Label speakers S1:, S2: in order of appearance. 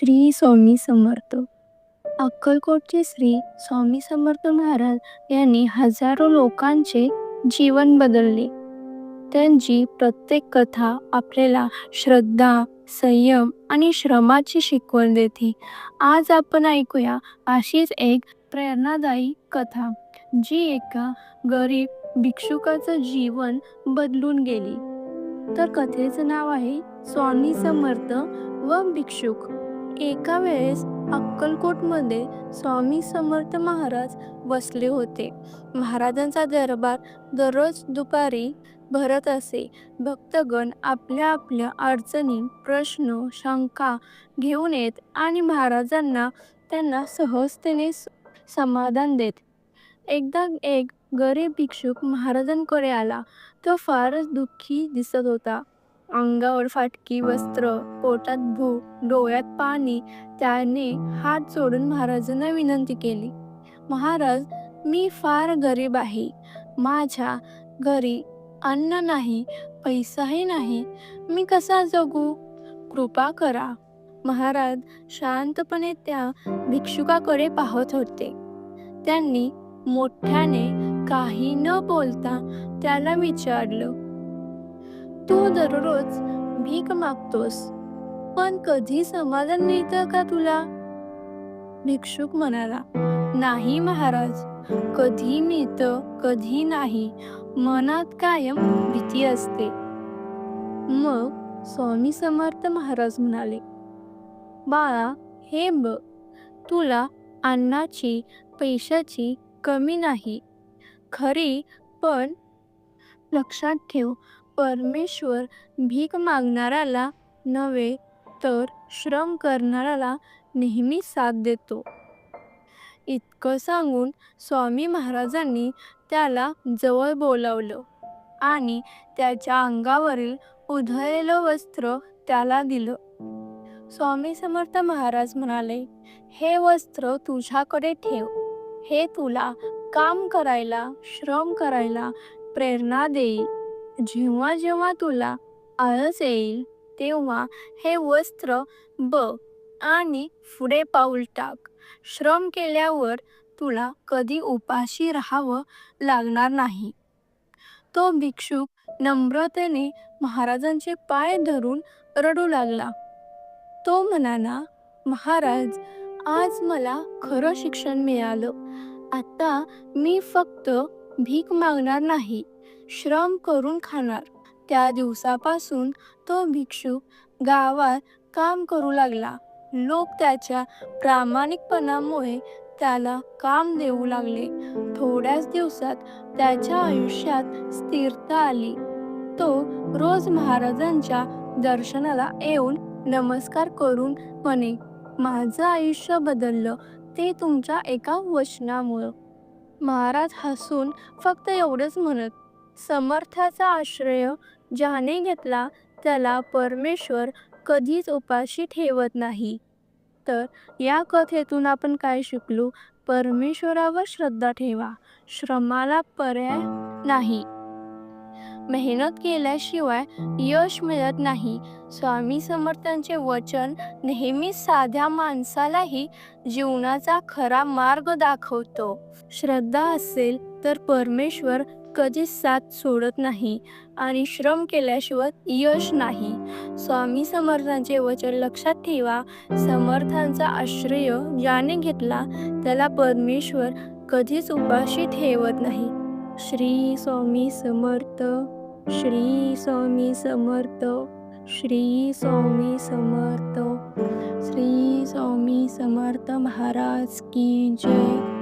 S1: श्री स्वामी समर्थ. अक्कलकोटचे श्री स्वामी समर्थ महाराज यांनी हजारो लोकांचे जीवन बदलले. त्यांची प्रत्येक कथा आपल्याला श्रद्धा संयम आणि श्रमाची शिकवण देते. आज आपण ऐकूया अशीच एक प्रेरणादायी कथा जी एका गरीब भिक्षुकाचं जीवन बदलून गेली. तर कथेचं नाव आहे स्वामी समर्थ व भिक्षुक. एका वेळेस अक्कलकोटमध्ये स्वामी समर्थ महाराज बसले होते. महाराजांचा दरबार दररोज दुपारी भरत असे. भक्तगण आपल्या आपल्या अडचणी प्रश्न शंका घेऊन येत आणि महाराजांना त्यांना सहजतेने स- समाधान देत. एकदा एक गरीब भिक्षुक महाराजांकडे आला. तो फारच दुःखी दिसत होता. अंगावर फाटकी वस्त्र पोटात भूक डोळ्यात पाणी त्याने हात जोडून महाराजांना विनंती केली. महाराज मी फार गरीब आहे. माझ्या घरी अन्न नाही पैसाही नाही. मी कसा जगू? कृपा करा. महाराज शांतपणे त्या भिक्षुकाकडे पाहत होते. त्यांनी मोठ्याने काही न बोलता त्याला विचारलं तू दररोज भीक मागतोस पण कधी समाधान मिळतं का तुला? भिक्षुक म्हणाला नाही महाराज कधी मिळतं कधी नाही. मनात कायम भीती असते. मग स्वामी समर्थ महाराज म्हणाले बाळा हे बघ तुला अन्नाची पैशाची कमी नाही. खरी पण लक्षात ठेव परमेश्वर भीक मागणाऱ्याला नव्हे तर श्रम करणाऱ्याला नेहमी साथ देतो. इतकं सांगून स्वामी महाराजांनी त्याला जवळ बोलावलं आणि त्याच्या अंगावरील उधळलेलं वस्त्र त्याला दिलं. स्वामी समर्थ महाराज म्हणाले हे वस्त्र तुझ्याकडे ठेव. हे तुला काम करायला श्रम करायला प्रेरणा देईल. जेव्हा जेव्हा तुला आळस येईल तेव्हा हे वस्त्र ब आणि पुढे पाऊल टाक. श्रम केल्यावर तुला कधी उपाशी राहावं लागणार नाही. तो भिक्षुक नम्रतेने महाराजांचे पाय धरून रडू लागला. तो म्हणाला महाराज आज मला खरं शिक्षण मिळालं. आता मी फक्त भीक मागणार नाही. श्रम करून खाणार. त्या दिवसापासून तो भिक्षू गावात काम करू लागला. लोक त्याच्या प्रामाणिकपणामुळे त्याला काम देऊ लागले. थोड्याच दिवसात त्याच्या आयुष्यात स्थिरता आली. तो रोज महाराजांच्या दर्शनाला येऊन नमस्कार करून म्हणे माझं आयुष्य बदललं ते तुमच्या एका वचनामुळं. महाराज हसून फक्त एवढंच म्हणत समर्थाचा आश्रय ज्याने घेतला त्याला परमेश्वर कधीच उपाशी ठेवत नाही. तर या कथेतून आपण काय शिकलो? परमेश्वरावर श्रद्धा ठेवा. श्रमाला पर्याय नाही. मेहनत केल्याशिवाय यश मिळत नाही. स्वामी समर्थांचे वचन नेहमी साध्या माणसालाही जीवनाचा खरा मार्ग दाखवतो. श्रद्धा असेल तर परमेश्वर कधीच साथ सोडत नाही आणि श्रम केल्याशिवाय यश नाही. स्वामी समर्थांचे वचन लक्षात ठेवा. समर्थांचा आश्रय ज्याने घेतला त्याला परमेश्वर कधीच उपाशी ठेवत नाही. श्री स्वामी समर्थ श्री स्वामी समर्थ श्री स्वामी समर्थ. श्री स्वामी समर्थ महाराज की जय.